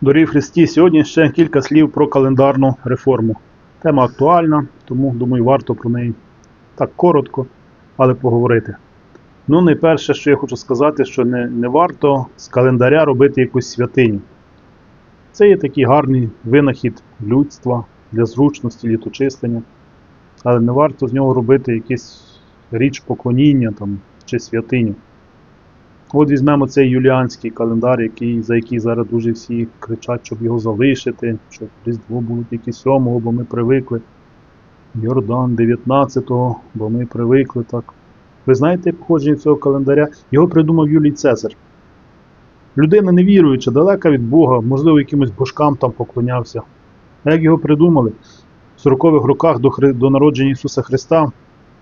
Дорогі Христі, сьогодні ще кілька слів про календарну реформу. Тема актуальна, тому думаю, варто про неї так коротко, але поговорити. Ну, найперше, що я хочу сказати, що не, не варто з календаря робити якусь святиню. Це є такий гарний винахід людства для зручності літочислення, але не варто з нього робити якийсь річ поклоніння там, чи святиню. От візьмемо цей юліанський календар, який, за який зараз дуже всі кричать, щоб його залишити, щоб Різдво було тільки 7-го, бо ми привикли. Йордан 19-го, бо ми привикли так. Ви знаєте походження цього календаря? Його придумав Юлій Цезар. Людина невіруюча, далека від Бога, можливо, якимось божкам там поклонявся. А як його придумали? В 40-х роках до, до народження Ісуса Христа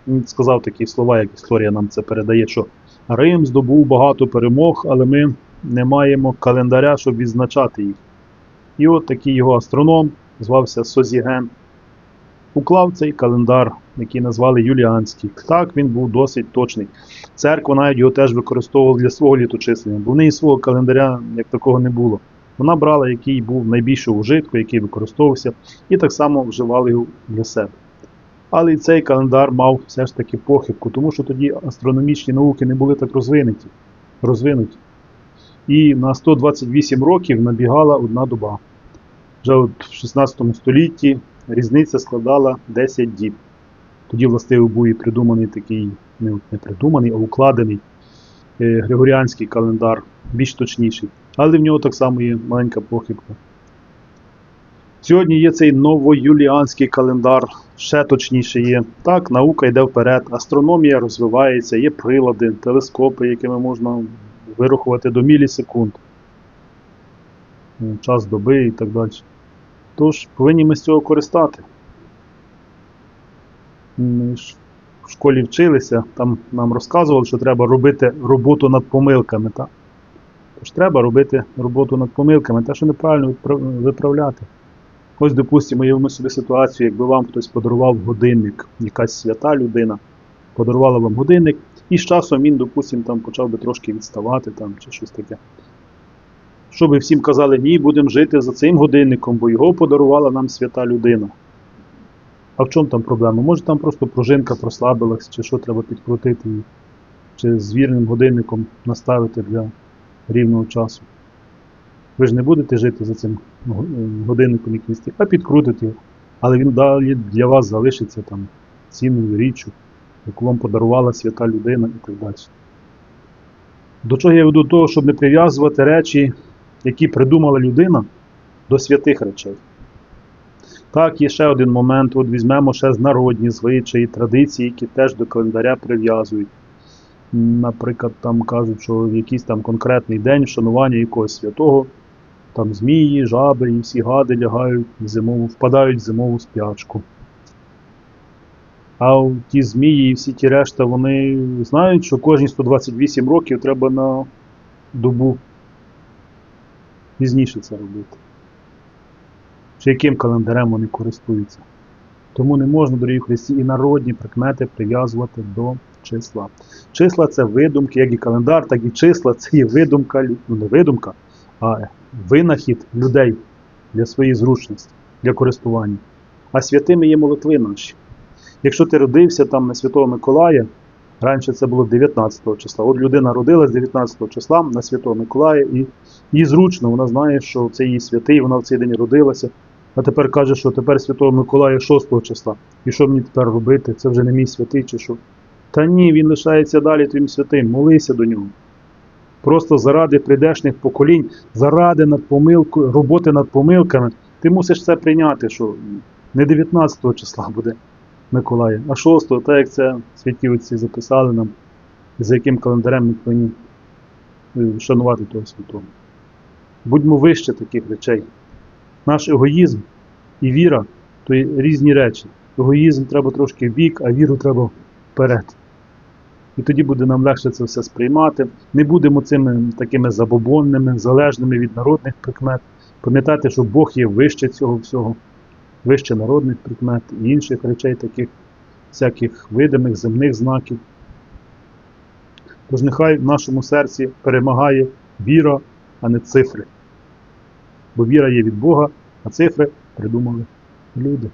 він сказав такі слова, як історія нам це передає, що Рим здобув багато перемог, але ми не маємо календаря, щоб відзначати їх. І от такий його астроном, звався Созіген, уклав цей календар, який назвали Юліанський. Так, він був досить точний. Церква навіть його теж використовувала для свого літочислення, бо в неї свого календаря як такого не було. Вона брала, який був найбільшого ужитку, який використовувався, і так само вживали його для себе. Але і цей календар мав все ж таки похибку, тому що тоді астрономічні науки не були так розвинуті. розвинуті. І на 128 років набігала одна доба. Вже от в 16 столітті різниця складала 10 діб. Тоді, властиво, був і придуманий такий, не, не придуманий, а укладений е, Григоріанський календар, більш точніший. Але в нього так само є маленька похибка. Сьогодні є цей новоюліанський календар, ще точніше є. Так, наука йде вперед, астрономія розвивається, є прилади, телескопи, якими можна вирахувати до мілісекунд, час доби і так далі. Тож повинні ми з цього користати. Ми ж в школі вчилися, там нам розказували, що треба робити роботу над помилками. Так? Тож треба робити роботу над помилками, те, що неправильно виправляти. Ось, допустимо, уявимо собі ситуацію, якби вам хтось подарував годинник, якась свята людина подарувала вам годинник, і з часом він, допустимо, почав би трошки відставати там, чи щось таке. Щоб ви всім казали, ні, будемо жити за цим годинником, бо його подарувала нам свята людина. А в чому там проблема? Може там просто пружинка прослабилась, чи що треба підкрутити, її, чи з вірним годинником наставити для рівного часу. Ви ж не будете жити за цим го- годинником якимось, а підкрутите його. Але він далі для вас залишиться там цінною річчю, яку вам подарувала свята людина і так далі. До чого я веду до того, щоб не прив'язувати речі, які придумала людина, до святих речей. Так, є ще один момент. От візьмемо ще з народні звичаї, традиції, які теж до календаря прив'язують. Наприклад, там кажуть, що в якийсь там конкретний день вшанування якогось святого, там змії, жаби і всі гади лягають зимову, впадають в зимову спячку. А ті змії і всі ті решта, вони знають, що кожні 128 років треба на добу пізніше це робити. Чи яким календарем вони користуються. Тому не можна, дорогі Христі, і народні прикмети прив'язувати до числа. Числа це видумки, як і календар, так і числа це є видумка, ну не видумка, а винахід людей для своєї зручності, для користування. А святими є молитви наші. Якщо ти родився там на Святого Миколая, раніше це було 19 числа. От людина родилась 19 числа на Святого Миколая, і їй зручно, вона знає, що це її святий, вона в цей день родилася. А тепер каже, що тепер Святого Миколая 6 числа. І що мені тепер робити? Це вже не мій святий чи що? Та ні, він лишається далі твоїм святим. Молися до нього. Просто заради прийдешних поколінь, заради над помилкою, роботи над помилками, ти мусиш це прийняти, що не 19 числа буде Миколая, а 6, так як це святі отці записали нам, за яким календарем ми повинні е, шанувати того святого. Будьмо вище таких речей. Наш егоїзм і віра то різні речі. Егоїзм треба трошки в бік, а віру треба вперед. І тоді буде нам легше це все сприймати. Не будемо цими такими забобонними, залежними від народних прикмет. Пам'ятати, що Бог є вище цього всього, вище народних прикмет і інших речей, таких всяких видимих земних знаків. Тож нехай в нашому серці перемагає віра, а не цифри. бо віра є від Бога, а цифри придумали люди.